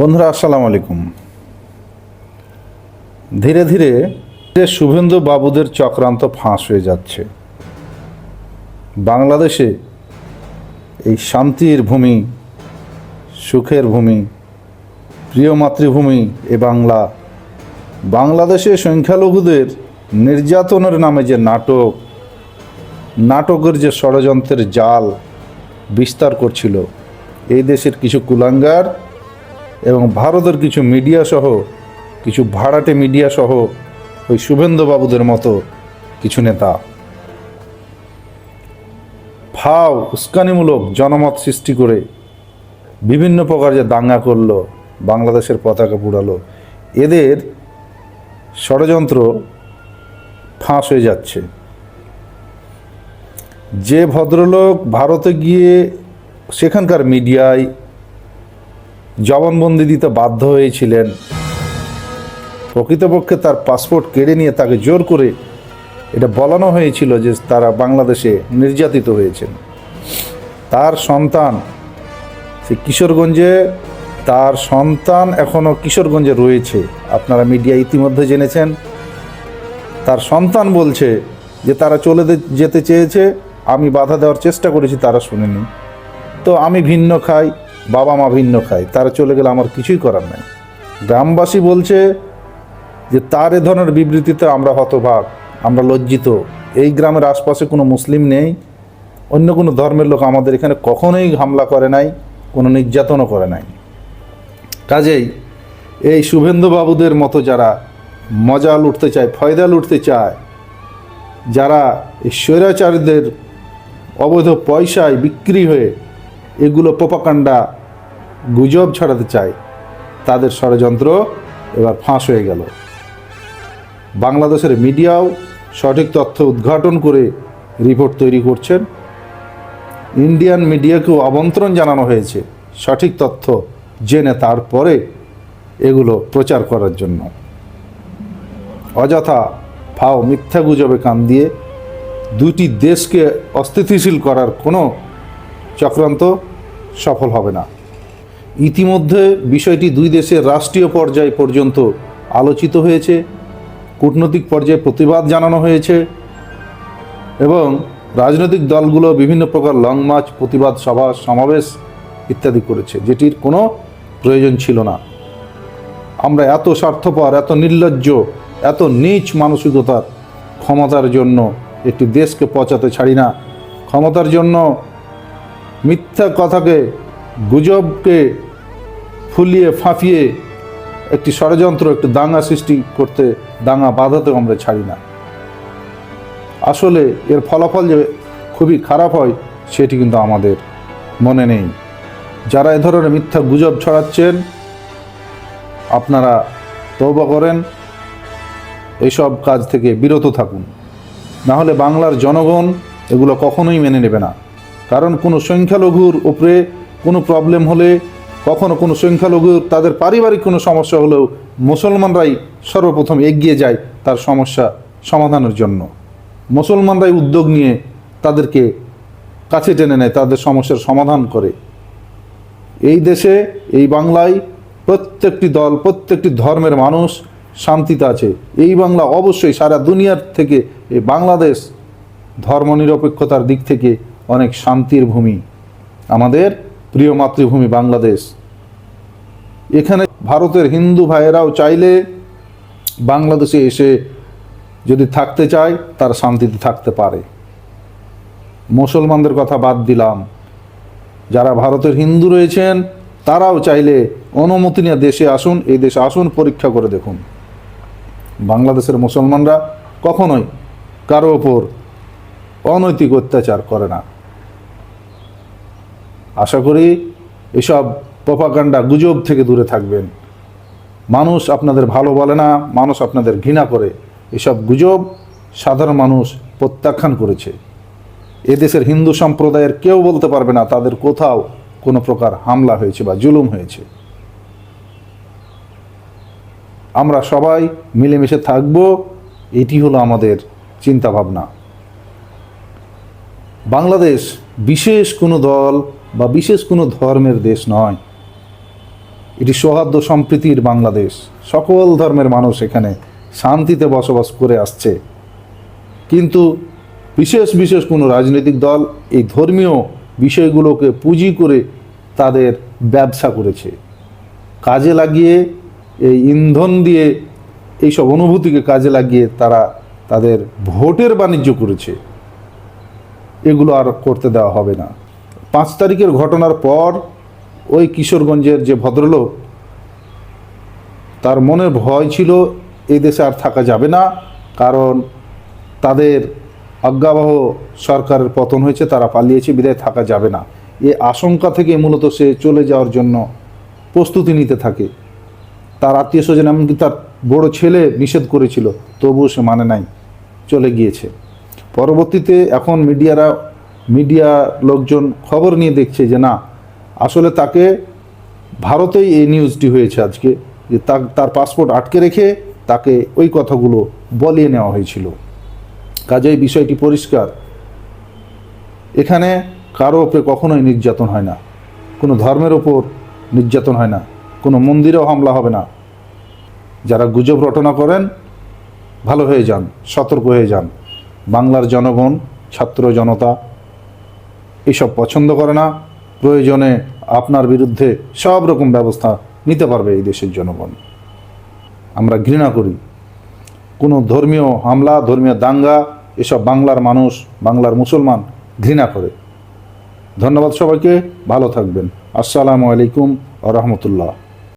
বন্ধুরা, আসসালামু আলাইকুম। ধীরে ধীরে যে শুভেন্দু বাবুদের চক্রান্ত ফাঁস হয়ে যাচ্ছে, বাংলাদেশে এই শান্তির ভূমি, সুখের ভূমি, প্রিয় মাতৃভূমি এ বাংলা, বাংলাদেশে সংখ্যালঘুদের নির্যাতনের নামে যে নাটক, নাটকের যে ষড়যন্ত্রের জাল বিস্তার করছিল, এই দেশের কিছু কুলাঙ্গার এবং ভারতের কিছু মিডিয়া সহ, কিছু ভাড়াটে মিডিয়া সহ ওই শুভেন্দু বাবুদের মতো কিছু নেতা। ফাও, উস্কানিমূলক জনমত সৃষ্টি করে বিভিন্ন প্রকার যে দাঙ্গা করল, বাংলাদেশের পতাকা পুড়ালো, এদের ষড়যন্ত্র ফাঁস হয়ে যাচ্ছে। যে ভদ্রলোক ভারতে গিয়ে সেখানকার মিডিয়ায় জবানবন্দি দিতে বাধ্য হয়েছিলেন। প্রকৃতপক্ষে তার পাসপোর্ট কেড়ে নিয়ে তাকে জোর করে এটা বলানো হয়েছিল যে তারা বাংলাদেশে নির্যাতিত হয়েছেন। তার সন্তান সে কিশোরগঞ্জে, তার সন্তান এখনও কিশোরগঞ্জে রয়েছে। আপনারা মিডিয়া ইতিমধ্যে জেনেছেন। তার সন্তান বলছে যে তারা চলে যেতে চেয়েছে। আমি বাধা দেওয়ার চেষ্টা করেছি, তারা শুনেনি। তো আমি ভিন্ন খাই। বাবা মা ভিন্ন খায়, তারা চলে গেলে আমার কিছুই করার নাই। গ্রামবাসী বলছে যে, তার এ ধরনের বিবৃতিতে আমরা হতভাগ, আমরা লজ্জিত। এই গ্রামের আশপাশে কোনো মুসলিম নেই, অন্য কোনো ধর্মের লোক আমাদের এখানে কখনোই হামলা করে নাই, কোনো নির্যাতনও করে নাই। কাজেই এই শুভেন্দুবাবুদের মতো যারা মজা লুটতে চায়, ফয়দা লুটতে চায়, যারা এই স্বৈরাচারীদের অবৈধ পয়সায় বিক্রি হয়ে এগুলো পোপাকাণ্ডা গুজব ছড়াতে চায়, তাদের ষড়যন্ত্র এবার ফাঁস হয়ে গেল। বাংলাদেশের মিডিয়াও সঠিক তথ্য উদ্ঘাটন করে রিপোর্ট তৈরি করছেন। ইন্ডিয়ান মিডিয়াকেও আমন্ত্রণ জানানো হয়েছে সঠিক তথ্য জেনে তারপরে এগুলো প্রচার করার জন্য। অযথা ফাও মিথ্যা গুজবে কান দিয়ে দুটি দেশকে অস্থিতিশীল করার কোনো চক্রান্ত সফল হবে না। ইতিমধ্যে বিষয়টি দুই দেশের রাষ্ট্রীয় পর্যায় পর্যন্ত আলোচিত হয়েছে, কূটনৈতিক পর্যায়ে প্রতিবাদ জানানো হয়েছে এবং রাজনৈতিক দলগুলো বিভিন্ন প্রকার লং মার্চ, প্রতিবাদ সভা, সমাবেশ ইত্যাদি করেছে, যেটির কোনো প্রয়োজন ছিল না। আমরা এত স্বার্থপর, এত নির্লজ্জ, এত নীচ মানসিকতার ক্ষমতার জন্য একটি দেশকে পচাতে ছাড়ি না। ক্ষমতার জন্য মিথ্যা কথাকে, গুজবকে ফুলিয়ে ফাঁপিয়ে একটি ষড়যন্ত্র, একটি দাঙ্গা সৃষ্টি করতে দাঙ্গা বাধাতেও আমরা ছাড়ি না। আসলে এর ফলাফল যে খুবই খারাপ হয়, সেটি কিন্তু আমাদের মনে নেই। যারা এ ধরনের মিথ্যা গুজব ছড়াচ্ছেন, আপনারা তৌবা করেন এইসব কাজ থেকে বিরত থাকুন। না হলে বাংলার জনগণ এগুলো কখনোই মেনে নেবে না। কারণ কোনো সংখ্যালঘুর উপরে কোনো প্রবলেম হলে কখনো কোনো সংখ্যালঘু, তাদের পারিবারিক কোনো সমস্যা হলেও মুসলমানরাই সর্বপ্রথম এগিয়ে যায় তার সমস্যা সমাধানের জন্য। মুসলমানরাই উদ্যোগ নিয়ে তাদেরকে কাছে টেনে নেয়, তাদের সমস্যার সমাধান করে। এই দেশে, এই বাংলায় প্রত্যেকটি দল, প্রত্যেকটি ধর্মের মানুষ শান্তিতে আছে। এই বাংলা অবশ্যই সারা দুনিয়ার থেকে, এই বাংলাদেশ ধর্মনিরপেক্ষতার দিক থেকে অনেক শান্তির ভূমি। আমাদের প্রিয় মাতৃভূমি বাংলাদেশ। এখানে ভারতের হিন্দু ভাইয়েরাও চাইলে বাংলাদেশে এসে যদি থাকতে চায়, তারা শান্তিতে থাকতে পারে। মুসলমানদের কথা বাদ দিলাম। যারা ভারতের হিন্দু রয়েছেন, তারাও চাইলে অনুমতি নিয়ে দেশে আসুন, এই দেশে আসুন, পরীক্ষা করে দেখুন। বাংলাদেশের মুসলমানরা কখনোই কারও ওপর অনৈতিক অত্যাচার করে না। আশা করি এসব প্রপাকাণ্ডা গুজব থেকে দূরে থাকবেন। মানুষ আপনাদের ভালো বলে না, মানুষ আপনাদের ঘৃণা করে। এসব গুজব সাধারণ মানুষ প্রত্যাখ্যান করেছে। এদেশের হিন্দু সম্প্রদায়ের কেউ বলতে পারবে না, তাদের কোথাও কোনো প্রকার হামলা হয়েছে বা জুলুম হয়েছে। আমরা সবাই মিলেমিশে থাকব, এটি হলো আমাদের চিন্তা ভাবনা বাংলাদেশ বিশেষ কোনো দল বা বিশেষ কোনো ধর্মের দেশ নয়। এটি সৌহার্দ্য সম্প্রীতির বাংলাদেশ। সকল ধর্মের মানুষ এখানে শান্তিতে বসবাস করে আসছে। কিন্তু বিশেষ বিশেষ কোনো রাজনৈতিক দল এই ধর্মীয় বিষয়গুলোকে পুঁজি করে তাদের ব্যবসা করেছে। কাজে লাগিয়ে এই ইন্ধন দিয়ে এইসব অনুভূতিকে কাজে লাগিয়ে তারা তাদের ভোটের বাণিজ্য করেছে। এগুলো আর করতে দেওয়া হবে না। পাঁচ তারিখের ঘটনার পর ওই কিশোরগঞ্জের যে ভদ্রলোক, তার মনে ভয় ছিল দেশে আর থাকা যাবে না, কারণ তাদের আজ্ঞাবহ সরকারের পতন হয়েছে, তারা পালিয়েছে, বিদায় থাকা যাবে না। এ আশঙ্কা থেকে মূলত সে চলে যাওয়ার জন্য প্রস্তুতি নিতে থাকে। তার আত্মীয় স্বজন এমনকি তার বড় ছেলে নিষেধ করেছিল, তবুও সে মানে নাই, চলে গিয়েছে। পরবর্তীতে এখন মিডিয়ারা, মিডিয়া লোকজন খবর নিয়ে দেখছে যে না আসলে তাকে ভারতেই এই নিউজটি হয়েছে আজকে, যে তার পাসপোর্ট আটকে রেখে তাকে ওই কথাগুলো বলিয়ে নেওয়া হয়েছিল। কাজেই বিষয়টি পরিষ্কার। এখানে কারও ওপরে কখনোই নির্যাতন হয় না। কোনো ধর্মের ওপর নির্যাতন হয় না। কোনো মন্দিরেও হামলা হবে না। যারা গুজব রটনা করেন, ভালো হয়ে যান, সতর্ক হয়ে যান। বাংলার জনগণ, ছাত্র জনতা, এসব পছন্দ করে না। প্রয়োজনে আপনার বিরুদ্ধে সব রকম ব্যবস্থা নিতে পারবে এই দেশের জনগণ। আমরা ঘৃণা করি। কোনো ধর্মীয় হামলা, ধর্মীয় দাঙ্গা, এসব বাংলার মানুষ, বাংলার মুসলমান ঘৃণা করে। ধন্যবাদ সবাইকে, ভালো থাকবেন। আসসালামু আলাইকুম রহমতুল্লাহ।